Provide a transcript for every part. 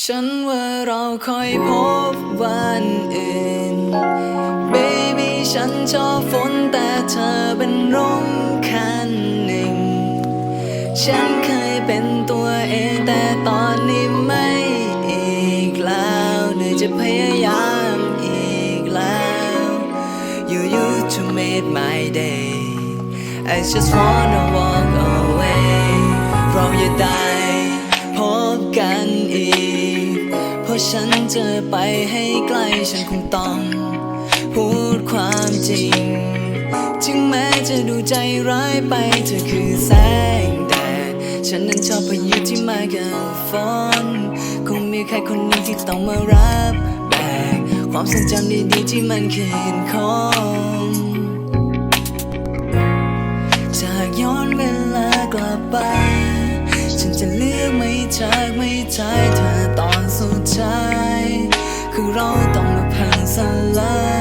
ฉันว่าเราค่อยพบวันอื่น Baby ฉันชอบฝนแต่เธอเป็นร่มคันหนึ่ง ฉันเคยเป็นตัวเองแต่ตอนนี้ไม่อีกแล้วเหนื่อยจะพยายามอีกแล้ว You used to make my day I just wanna walk away เราอย่าได้พบกันอีก ฉันจะไปให้ไกลฉันคงต้อง พูดความจริง ถึงแม้จะดูใจร้ายไปเธอคือแสงแดดฉันนั้นชอบพายุที่มากับฝนคงมีใครคนนึ่งที่ต้องมารับแบกความทรงจำดีๆที่มันคืนคงจากย้อนเวลากลับไป ฉันจะเลือกไม่จากไม่ใช่เธอ ใจ คือเราต้องมาพังสลาย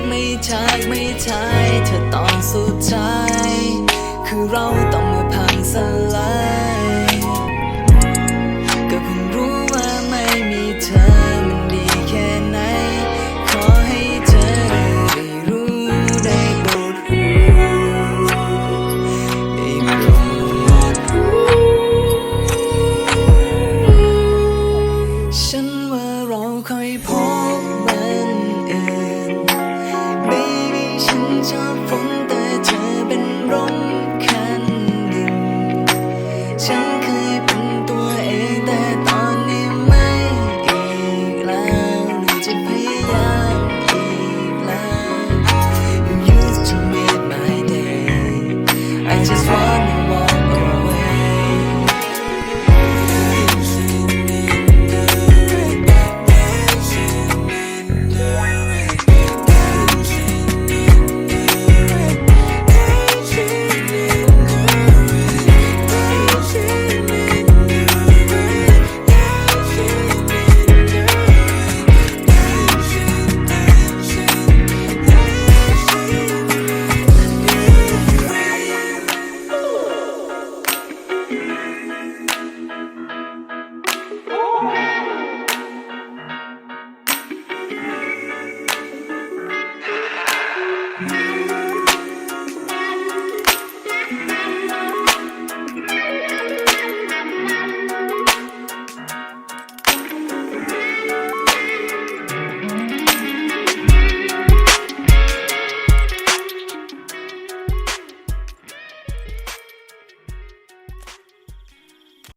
กไม่จากไม่ทายเธอตอนสุดท้ายคือเรา